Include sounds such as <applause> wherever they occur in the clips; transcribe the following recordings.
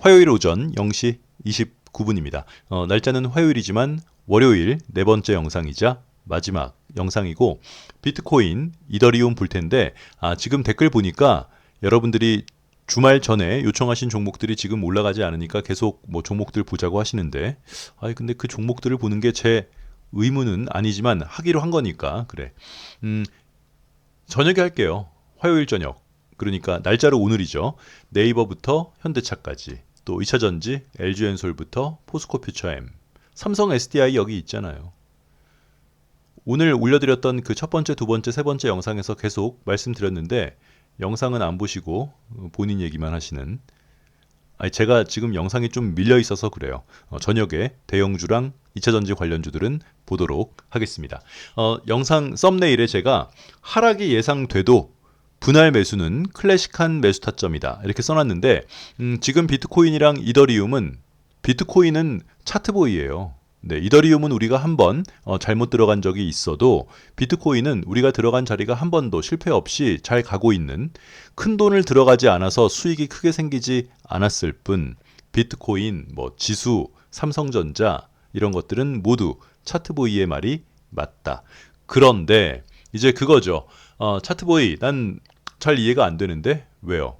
화요일 오전 0시 29분입니다. 어, 날짜는 화요일이지만 월요일 네 번째 영상이자 마지막 영상이고 비트코인, 이더리움 볼 텐데 아, 지금 댓글 보니까 여러분들이 주말 전에 요청하신 종목들이 지금 올라가지 않으니까 계속 뭐 종목들 보자고 하시는데 아 근데 그 종목들을 보는 게 제 의무는 아니지만 하기로 한 거니까 그래. 음, 저녁에 할게요. 화요일 저녁. 그러니까 날짜로 오늘이죠. 네이버부터 현대차까지 또 2차전지 LG엔솔부터 포스코퓨처엠 삼성 SDI 여기 있잖아요. 오늘 올려드렸던 그 첫 번째, 두 번째, 세 번째 영상에서 계속 말씀드렸는데 영상은 안 보시고 본인 얘기만 하시는 아니 제가 지금 영상이 좀 밀려 있어서 그래요. 어, 저녁에 대형주랑 2차전지 관련주들은 보도록 하겠습니다. 어, 영상 썸네일에 제가 하락이 예상돼도 분할 매수는 클래식한 매수 타점이다 이렇게 써놨는데 음, 지금 비트코인이랑 이더리움은 비트코인은 차트보이예요. 네, 이더리움은 우리가 한번 어, 잘못 들어간 적이 있어도 비트코인은 우리가 들어간 자리가 한 번도 실패 없이 잘 가고 있는 큰 돈을 들어가지 않아서 수익이 크게 생기지 않았을 뿐 비트코인, 뭐 지수, 삼성전자 이런 것들은 모두 차트보이의 말이 맞다. 그런데 이제 그거죠. 어, 차트보이 난 잘 이해가 안 되는데 왜요?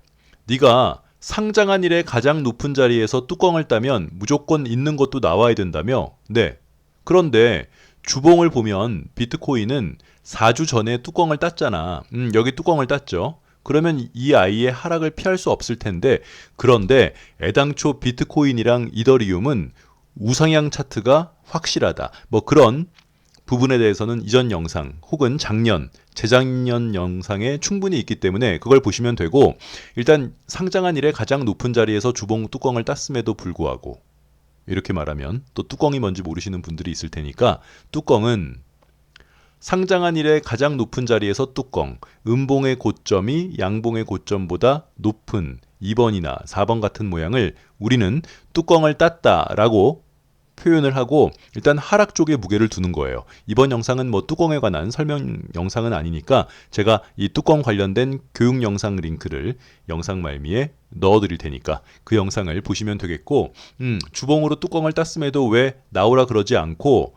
네가 상장한 일에 가장 높은 자리에서 뚜껑을 따면 무조건 있는 것도 나와야 된다며? 네. 그런데 주봉을 보면 비트코인은 4주 전에 뚜껑을 땄잖아. 음, 여기 뚜껑을 땄죠. 그러면 이 아이의 하락을 피할 수 없을 텐데 그런데 애당초 비트코인이랑 이더리움은 우상향 차트가 확실하다. 뭐 그런 부분에 대해서는 이전 영상 혹은 작년, 재작년 영상에 충분히 있기 때문에 그걸 보시면 되고 일단 상장한 일에 가장 높은 자리에서 주봉 뚜껑을 땄음에도 불구하고 이렇게 말하면 또 뚜껑이 뭔지 모르시는 분들이 있을 테니까 뚜껑은 상장한 일에 가장 높은 자리에서 뚜껑, 음봉의 고점이 양봉의 고점보다 높은 2번이나 4번 같은 모양을 우리는 뚜껑을 땄다라고 표현을 하고 일단 하락 쪽에 무게를 두는 거예요. 이번 영상은 뭐 뚜껑에 관한 설명 영상은 아니니까 제가 이 뚜껑 관련된 교육 영상 링크를 영상 말미에 넣어 드릴 테니까 그 영상을 보시면 되겠고 음, 주봉으로 뚜껑을 땄음에도 왜 나오라 그러지 않고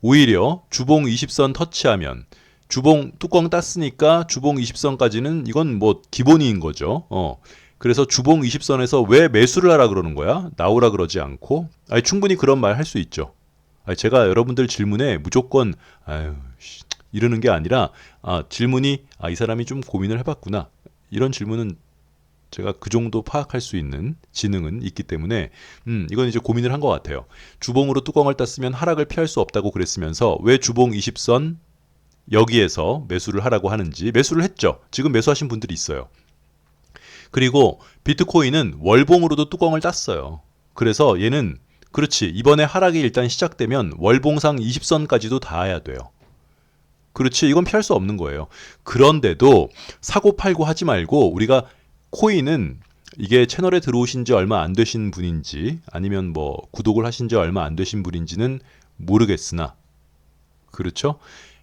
오히려 주봉 20선 터치하면 주봉 뚜껑 땄으니까 주봉 20선까지는 이건 뭐 기본인 거죠. 어. 그래서 주봉 20선에서 왜 매수를 하라 그러는 거야? 나오라 그러지 않고? 아니, 충분히 그런 말 할 수 있죠. 아니, 제가 여러분들 질문에 무조건 아유 이러는 게 아니라 아, 질문이 아, 이 사람이 좀 고민을 해봤구나 이런 질문은 제가 그 정도 파악할 수 있는 지능은 있기 때문에 음, 이건 이제 고민을 한 것 같아요. 주봉으로 뚜껑을 땄으면 하락을 피할 수 없다고 그랬으면서 왜 주봉 20선 여기에서 매수를 하라고 하는지 매수를 했죠. 지금 매수하신 분들이 있어요. 그리고 비트코인은 월봉으로도 뚜껑을 땄어요. 그래서 얘는 그렇지 이번에 하락이 일단 시작되면 월봉상 20선까지도 닿아야 돼요. 그렇지 이건 피할 수 없는 거예요. 그런데도 사고 팔고 하지 말고 우리가 코인은 이게 채널에 들어오신 지 얼마 안 되신 분인지 아니면 뭐 구독을 하신 지 얼마 안 되신 분인지는 모르겠으나 그렇죠?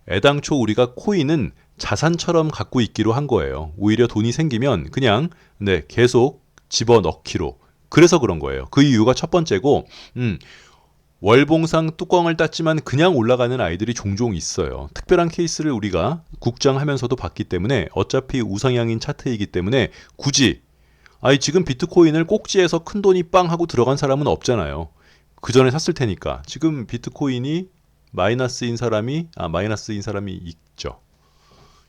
애당초 우리가 코인은 자산처럼 갖고 있기로 한 거예요. 오히려 돈이 생기면 그냥 네, 계속 집어넣기로. 그래서 그런 거예요. 그 이유가 첫 번째고 음, 월봉상 뚜껑을 땄지만 그냥 올라가는 아이들이 종종 있어요. 특별한 케이스를 우리가 국장하면서도 봤기 때문에 어차피 우상향인 차트이기 때문에 굳이 아이 지금 비트코인을 꼭지에서 큰 돈이 빵 하고 들어간 사람은 없잖아요. 그 전에 샀을 테니까 지금 비트코인이 마이너스인 사람이 아 마이너스인 사람이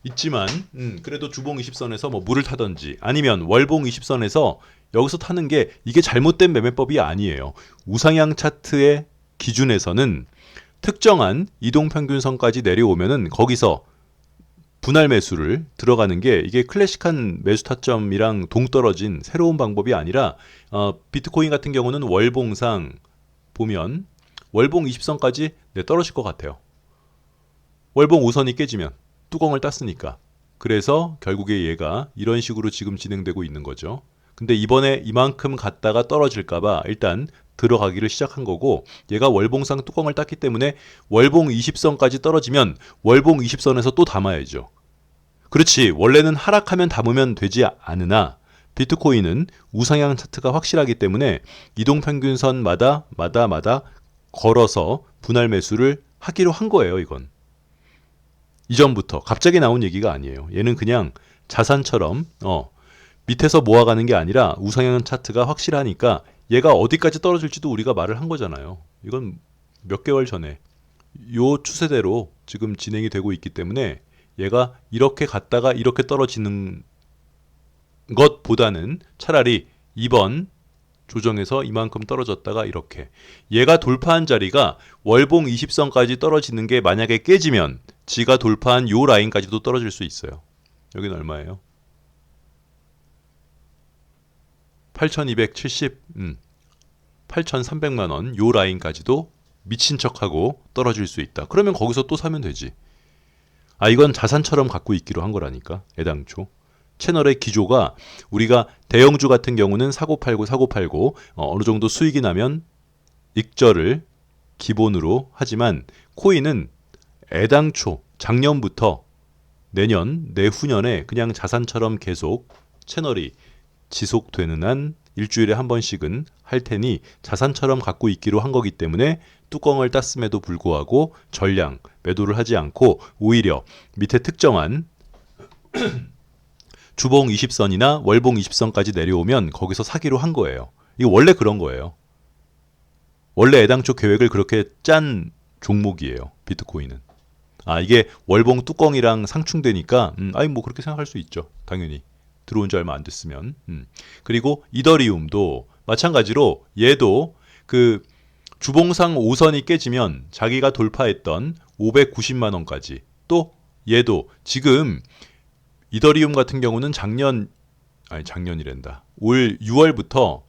있지만 음, 그래도 주봉 20선에서 뭐 물을 타든지 아니면 월봉 20선에서 여기서 타는 게 이게 잘못된 매매법이 아니에요. 우상향 차트의 기준에서는 특정한 이동평균선까지 내려오면은 거기서 분할 매수를 들어가는 게 이게 클래식한 매수 타점이랑 동떨어진 새로운 방법이 아니라 어, 비트코인 같은 경우는 월봉상 보면 월봉 20선까지 네, 떨어질 것 같아요. 월봉 5선이 깨지면 뚜껑을 땄으니까. 그래서 결국에 얘가 이런 식으로 지금 진행되고 있는 거죠. 근데 이번에 이만큼 갔다가 떨어질까봐 일단 들어가기를 시작한 거고 얘가 월봉상 뚜껑을 땄기 때문에 월봉 20선까지 떨어지면 월봉 20선에서 또 담아야죠. 그렇지 원래는 하락하면 담으면 되지 않으나 비트코인은 우상향 차트가 확실하기 때문에 이동평균선마다 마다 마다 걸어서 분할 매수를 하기로 한 거예요, 이건. 이전부터 갑자기 나온 얘기가 아니에요. 얘는 그냥 자산처럼 어, 밑에서 모아가는 게 아니라 우상향 차트가 확실하니까 얘가 어디까지 떨어질지도 우리가 말을 한 거잖아요. 이건 몇 개월 전에 요 추세대로 지금 진행이 되고 있기 때문에 얘가 이렇게 갔다가 이렇게 떨어지는 것보다는 차라리 이번 조정에서 이만큼 떨어졌다가 이렇게 얘가 돌파한 자리가 월봉 20선까지 떨어지는 게 만약에 깨지면 지가 돌파한 요 라인까지도 떨어질 수 있어요. 여기는 얼마예요? 8,270, 음, 8,300만 원 요 라인까지도 미친 척하고 떨어질 수 있다. 그러면 거기서 또 사면 되지. 아 이건 자산처럼 갖고 있기로 한 거라니까 애당초. 채널의 기조가 우리가 대형주 같은 경우는 사고 팔고 사고 팔고 어, 어느 정도 수익이 나면 익절을 기본으로 하지만 코인은 애당초 작년부터 내년 내후년에 그냥 자산처럼 계속 채널이 지속되는 한 일주일에 한 번씩은 할 테니 자산처럼 갖고 있기로 한 거기 때문에 뚜껑을 땄음에도 불구하고 전량 매도를 하지 않고 오히려 밑에 특정한 <clears throat> 주봉 20선이나 월봉 20선까지 내려오면 거기서 사기로 한 거예요. 이거 원래 그런 거예요. 원래 애당초 계획을 그렇게 짠 종목이에요. 비트코인은. 아 이게 월봉 뚜껑이랑 상충되니까 음, 아니 뭐 그렇게 생각할 수 있죠. 당연히 들어온 지 얼마 안 됐으면. 음. 그리고 이더리움도 마찬가지로 얘도 그 주봉상 5선이 깨지면 자기가 돌파했던 590만 원까지 또 얘도 지금 이더리움 같은 경우는 작년 아니 작년이란다. 올 6월부터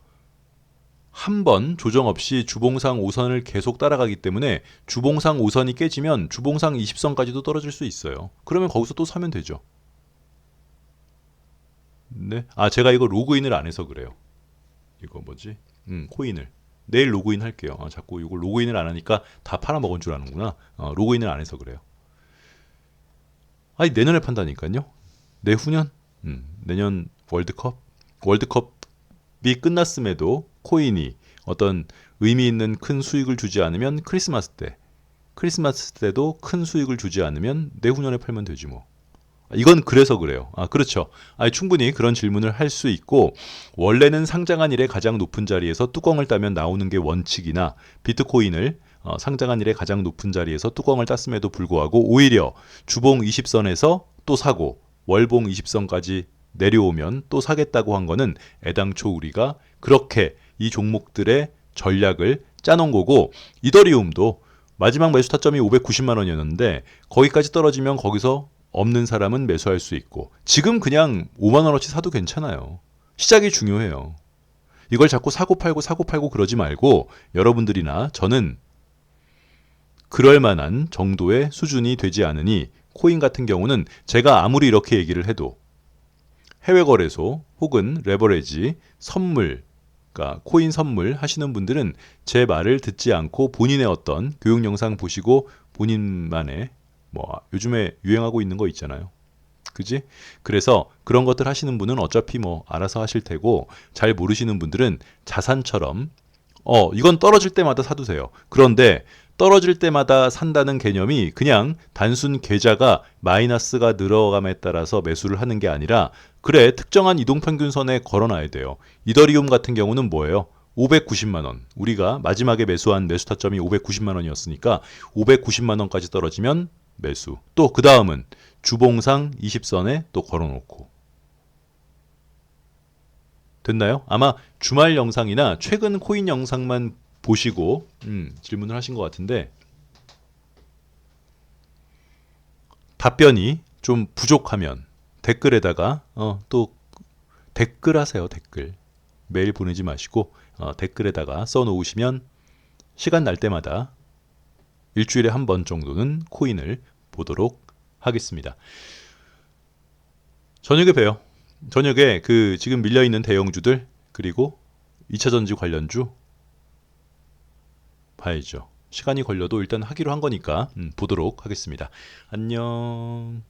한 번 조정 없이 주봉상 5선을 계속 따라가기 때문에 주봉상 5선이 깨지면 주봉상 20선까지도 떨어질 수 있어요. 그러면 거기서 또 사면 되죠. 네. 아, 제가 이거 로그인을 안 해서 그래요. 이거 뭐지? 음, 코인을. 내일 로그인 할게요. 아, 자꾸 이거 로그인을 안 하니까 다 팔아먹은 줄 아는구나. 어, 로그인을 안 해서 그래요. 아니, 내년에 판다니까요. 내후년? 음, 내년 월드컵? 월드컵이 끝났음에도 코인이 어떤 의미 있는 큰 수익을 주지 않으면 크리스마스 때, 크리스마스 때도 큰 수익을 주지 않으면 내후년에 팔면 되지 뭐. 이건 그래서 그래요. 아, 그렇죠. 아, 충분히 그런 질문을 할 수 있고, 원래는 상장한 일에 가장 높은 자리에서 뚜껑을 따면 나오는 게 원칙이나, 비트코인을 어, 상장한 일에 가장 높은 자리에서 뚜껑을 땄음에도 불구하고, 오히려 주봉 20선에서 또 사고, 월봉 20선까지 내려오면 또 사겠다고 한 거는 애당초 우리가 그렇게 이 종목들의 전략을 짜놓은 거고, 이더리움도 마지막 매수 타점이 590만 원이었는데, 거기까지 떨어지면 거기서 없는 사람은 매수할 수 있고 지금 그냥 5만 원어치 사도 괜찮아요. 시작이 중요해요. 이걸 자꾸 사고 팔고 사고 팔고 그러지 말고 여러분들이나 저는 그럴 만한 정도의 수준이 되지 않으니 코인 같은 경우는 제가 아무리 이렇게 얘기를 해도 해외 거래소 혹은 레버레지 선물 그러니까 코인 선물 하시는 분들은 제 말을 듣지 않고 본인의 어떤 교육 영상 보시고 본인만의 뭐 요즘에 유행하고 있는 거 있잖아요. 그지? 그래서 그런 것들 하시는 분은 어차피 뭐 알아서 하실 테고 잘 모르시는 분들은 자산처럼 어 이건 떨어질 때마다 사도 돼요. 그런데 떨어질 때마다 산다는 개념이 그냥 단순 계좌가 마이너스가 늘어감에 따라서 매수를 하는 게 아니라 그래 특정한 이동평균선에 걸어놔야 돼요. 이더리움 같은 경우는 뭐예요? 590만 원. 우리가 마지막에 매수한 매수 타점이 590만 원이었으니까 590만 원까지 떨어지면 매수. 또 그 다음은 주봉상 20선에 또 걸어놓고. 됐나요? 아마 주말 영상이나 최근 코인 영상만 보시고 음, 질문을 하신 것 같은데 답변이 좀 부족하면 댓글에다가 어, 또 댓글 하세요 댓글 메일 보내지 마시고 어, 댓글에다가 써놓으시면 시간 날 때마다 일주일에 한 번 정도는 코인을 보도록 하겠습니다. 저녁에 봬요. 저녁에 그 지금 밀려 있는 대형주들 그리고 2차 전지 관련주 봐야죠. 시간이 걸려도 일단 하기로 한 거니까 음, 보도록 하겠습니다. 안녕.